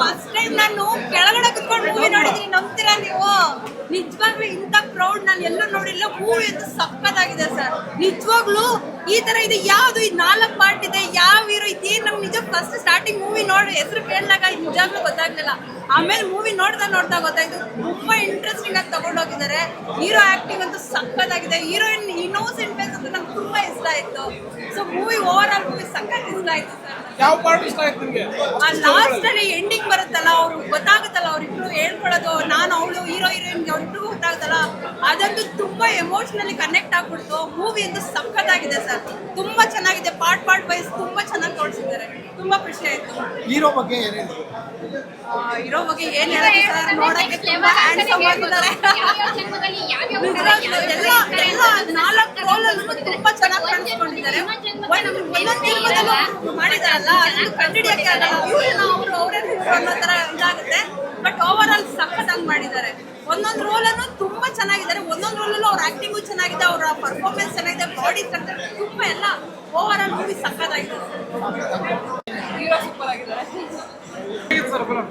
First time ನಾನು ಕೆಳಗಡೆ ಕುತ್ಕೊಂಡು ಮೂವಿ ನೋಡಿದೀನಿ, ನಂಬ್ತೀರಾ ನೀವು? ನಿಜವಾಗ್ಲೂ ಇಂಥ ಪ್ರೌಡ್ ನಾನು ಎಲ್ಲೂ ನೋಡಿಲ್ಲ. ಮೂವಿ ಅಂತೂ ಸಕ್ಕತ್ತಾಗಿದೆ ಸರ್. ನಿಜವಾಗ್ಲೂ ಈ ತರ ಇದೆ. ಯಾವ್ದು ಇದು ನಾಲ್ಕು ಪಾರ್ಟ್ ಇದೆ, ಯಾವ ಹೀರೋ ಇದೇನ್ ನಮ್ಗೆ ನಿಜ ಫಸ್ಟ್ ಸ್ಟಾರ್ಟಿಂಗ್ ಮೂವಿ ನೋಡಿ, ಹೆಸರು ಕೇಳಿದಾಗ ನಿಜಾಗ್ಲೂ ಗೊತ್ತಾಗ್ಲಿಲ್ಲ. ಆಮೇಲೆ ಮೂವಿ ನೋಡ್ತಾ ನೋಡ್ತಾ ಗೊತ್ತಾಯ್ತು. ತುಂಬಾ ಇಂಟ್ರೆಸ್ಟಿಂಗ್ ಆಗಿ ತಗೊಂಡೋಗಿದ್ದಾರೆ. ಹೀರೋ ಆಕ್ಟಿಂಗ್ ಅಂತೂ ಸಕ್ಕತ್ತಾಗಿದೆ. ಹೀರೋಯಿನ್ ಇನ್ನೋಸೆಂಟ್ ಫೇಸ್ ಅಂತೂ ನಂಗೆ ತುಂಬಾ ಇಷ್ಟ ಆಯ್ತು. ಸೊ ಮೂವಿ ಓವರ್ ಮೂವಿ ಸಕ್ಕತ್ ಇಷ್ಟ ಆಯ್ತು. ಯಾವ ಪಾರ್ಟ್ ಇಷ್ಟ ಆಯ್ತು ನಿಮಗೆ? ಆ ಲಾಸ್ಟ್ ಅಲ್ಲಿ ಎಂಡಿಂಗ್ ಬರುತ್ತಲ್ಲ, ಅವ್ರು ಗೊತ್ತಾಗುತ್ತಲ್ಲ, ಅವ್ರಿಬ್ರು ಹೇಳ್ಕೊಳ್ಳೋದು. ನಾನು ಅವಳು ಹೀರೋ ಹೀರೋಯಿನ್ ಅವ್ರಿಬ್ರು ಗೊತ್ತಾಗುತ್ತಲ್ಲ. ಅದಂತೂ ತುಂಬಾ ಎಮೋಷನಲಿ ಕನೆಕ್ಟ್ ಆಗ್ಬಿಡ್ತು. ಮೂವಿ ಅಂತೂ ಸಖತ್ತಾಗಿದೆ ಸರ್. ತುಂಬಾ ಚೆನ್ನಾಗಿದೆ. ವೈಸ್ ತುಂಬಾ ಚೆನ್ನಾಗಿ ತೋರಿಸಿದ್ದಾರೆ ತುಂಬಾ ಖುಷಿ ಆಯ್ತು ಹೀರೋ ಬಗ್ಗೆ ಏನೇನು ಹೀರೋ ಬಗ್ಗೆ ಏನ್ ಹೇಳೋದು ಸರ್ ನೋಡಕ್ಕೆ ತುಂಬಾ ಹ್ಯಾಂಡ್ಸಮ್ ಆಗಿದ್ದಾರೆ ನಿಜವಾಗ್ಲೂ ಎಲ್ಲ ಎಲ್ಲ ನಾಲ್ಕು ರೋಲಲ್ಲೂ ತುಂಬಾ ಚೆನ್ನಾಗಿ ಕಾಣಿಸ್ಕೊಂಡಿದ್ದಾರೆ ಒಂದ್- ಒಂದೊಂದ್ ಜನ್ಮದಲ್ಲೂ ಅವ್ರು ಮಾಡಿದಾರಲ್ಲ ಅದನ್ನು ಕಂಡಿಡಿಯಕ್ಕೆ ಆಗಲ್ಲ ಇವ್ರೇನೋ ಅವರು ಅವರೇ ಅನ್ನೋ ತರ ಇದಾಗುತ್ತೆ ಬಟ್ ಓವರ್ ಆಲ್ ಸಖತ್ತಾಗಿ ಮಾಡಿದ್ದಾರೆ ಒಂದೊಂದು ರೋಲನ್ನು ತುಂಬಾ ಚೆನ್ನಾಗಿದ್ದಾರೆ. ಒಂದೊಂದು ರೋಲಲ್ಲೂ ಅವ್ರ ಆಕ್ಟಿಂಗು ಚೆನ್ನಾಗಿದೆ ಅವರ ಪರ್ಫಾರ್ಮೆನ್ಸ್ ಚೆನ್ನಾಗಿದೆ ಬಾಡಿ ಚೆನ್ನಾಗಿದೆ. ತುಂಬಾ ಎಲ್ಲ ಓವರ್ ಆಲ್ ಮೂವಿ ಸಕ್ಕತ್ತಾಗಿದೆ ಒಬ್ಬ ಸೂಪರ್ ಆಗಿದ್ದಾರೆ. ಸರ್ ಫಿಲಮ್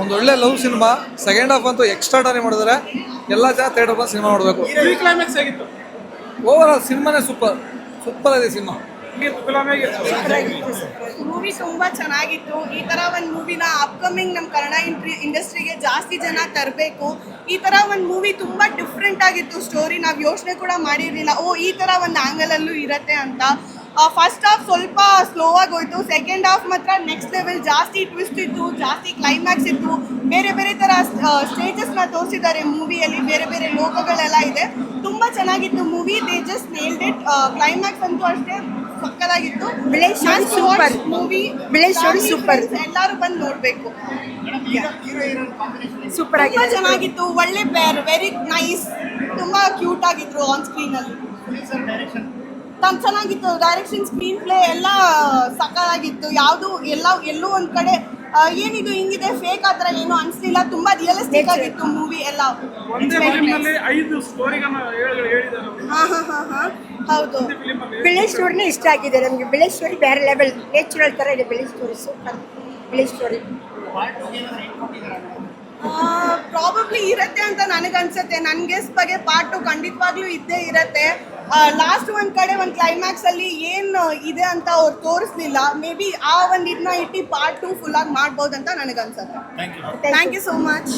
ಒಂದು ಒಳ್ಳೆ ಲವ್ ಸಿನಿಮಾ ಸೆಕೆಂಡ್ ಹಾಫ್ ಅಂತೂ ಎಕ್ಸ್ಟ್ರಾಡರಿ ಮಾಡಿದ್ರೆ ಎಲ್ಲ ಜನ ಥಿಯೇಟರ್ ಬಂದು ಸಿನಿಮಾ ನೋಡಬೇಕು. ಕ್ಲೈಮ್ಯಾಕ್ಸ್ ಆಗಿತ್ತು ಓವರ್ ಆಲ್ ಸಿನಿಮಾನೇ ಸೂಪರ್ ಸೂಪರ್ ಇದೆ ಸಿನಿಮಾ ಮೂವಿ ತುಂಬಾ ಚೆನ್ನಾಗಿತ್ತು. ಈ ತರ ಒಂದು ಮೂವಿನ ಅಪ್ಕಮಿಂಗ್ ನಮ್ಮ ಕನ್ನಡ ಇಂಡಸ್ಟ್ರಿಗೆ ಜಾಸ್ತಿ ಜನ ತರಬೇಕು. ಈ ತರ ಒಂದು ಮೂವಿ ತುಂಬಾ ಡಿಫ್ರೆಂಟ್ ಆಗಿತ್ತು. ಸ್ಟೋರಿ ನಾವು ಯೋಚನೆ ಕೂಡ ಮಾಡಿರಲಿಲ್ಲ. ಓ, ಈ ತರ ಒಂದು ಆಂಗಲಲ್ಲೂ ಇರತ್ತೆ ಅಂತ. ಫಸ್ಟ್ ಹಾಫ್ ಸ್ವಲ್ಪ ಸ್ಲೋ ಆಗಿ ಹೋಯ್ತು ಸೆಕೆಂಡ್ ಹಾಫ್ ಮಾತ್ರ ನೆಕ್ಸ್ಟ್ ಲೆವೆಲ್ ಜಾಸ್ತಿ ಟ್ವಿಸ್ಟ್ ಇತ್ತು, ಜಾಸ್ತಿ ಕ್ಲೈಮ್ಯಾಕ್ಸ್ ಇತ್ತು. ಬೇರೆ ಬೇರೆ ಥರ ಸ್ಟೇಜಸ್ನ ತೋರಿಸಿದ್ದಾರೆ ಮೂವಿಯಲ್ಲಿ ಬೇರೆ ಬೇರೆ ಲೋಕಗಳೆಲ್ಲ ಇದೆ. ತುಂಬ ಚೆನ್ನಾಗಿತ್ತು movie they just nailed it climax ಅಂತೂ ಅಷ್ಟೇ. ಸಕ್ಕದಾಗಿತ್ತು ಬಿಳೆ ಸೂಪರ್. ಮೂವಿ ಬಿಳೆ ಸೂಪರ್ ಎಲ್ಲರೂ ಬಂದು ನೋಡಬೇಕು. ಸೂಪರ್ ತುಂಬಾ ಆಗಿದೆ. ಚೆನ್ನಾಗಿತ್ತು. ಒಳ್ಳೆ ಪೇರ್ ವೆರಿ ನೈಸ್ ತುಂಬಾ ಕ್ಯೂಟ್ ಆಗಿದ್ರು ಆನ್ ಸ್ಕ್ರೀನ್ ಅಲ್ಲಿ. ತಮ್ ಚೆನ್ನಾಗಿತ್ತು. ಡೈರೆಕ್ಷನ್ ಸ್ಕ್ರೀನ್ ಪ್ಲೇ ಎಲ್ಲ ಸಕ್ಕತ್ತಾಗಿತ್ತು ಯಾವುದು ಎಲ್ಲ ಎಲ್ಲೂ ಒಂದು ಕಡೆ ಏನಿದು ಹಿಂಗಿದೆ ಫೇಕ್ ಆ ಥರ ಏನು ಅನಿಸ್ಲಿಲ್ಲ. ತುಂಬಾ ರಿಯಲಿಸ್ಟಿಕ್ ಆಗಿತ್ತು ಮೂವಿ ಎಲ್ಲ. ಐದು ಸ್ಟೋರಿಗಳನ್ನ ಹೇಳಿದ್ದಾರೆ ಹೌದು. ಬಿಳಿ ಸ್ಟೋರಿನೇ ಇಷ್ಟ ಆಗಿದೆ ನಮಗೆ. ಬಿಳೆ ಸ್ಟೋರಿ ಬೇರೆ ಲೆವೆಲ್ ನ್ಯಾಚುರಲ್ ಥರ ಇದೆ ಬಿಳೆ ಸ್ಟೋರಿ ಸೂಪರ್ ಬಿಳೆ ಸ್ಟೋರಿ ಪ್ರಾಬಬ್ಲಿ ಇರತ್ತೆ ಅಂತ ನನಗನ್ಸುತ್ತೆ ಅನ್ಸುತ್ತೆ. ನನಗೆ ಬಗ್ಗೆ ಪಾರ್ಟ್ ಟು ಖಂಡಿತವಾಗ್ಲೂ ಇದ್ದೇ ಇರತ್ತೆ. ಲಾಸ್ಟ್ ಒಂದ್ ಕಡೆ ಒಂದು ಕ್ಲೈಮ್ಯಾಕ್ಸ್ ಅಲ್ಲಿ ಏನು ಇದೆ ಅಂತ ಅವ್ರು ತೋರಿಸ್ಲಿಲ್ಲ. ಮೇ ಬಿ ಆ ಒಂದು ಇದನ್ನ ಇಟ್ಟು ಪಾರ್ಟ್ ಟು ಫುಲ್ ಆಗಿ ಮಾಡ್ಬೋದು ಅಂತ ನನಗನ್ಸುತ್ತೆ ಥ್ಯಾಂಕ್ ಯು ಸೋ ಮಚ್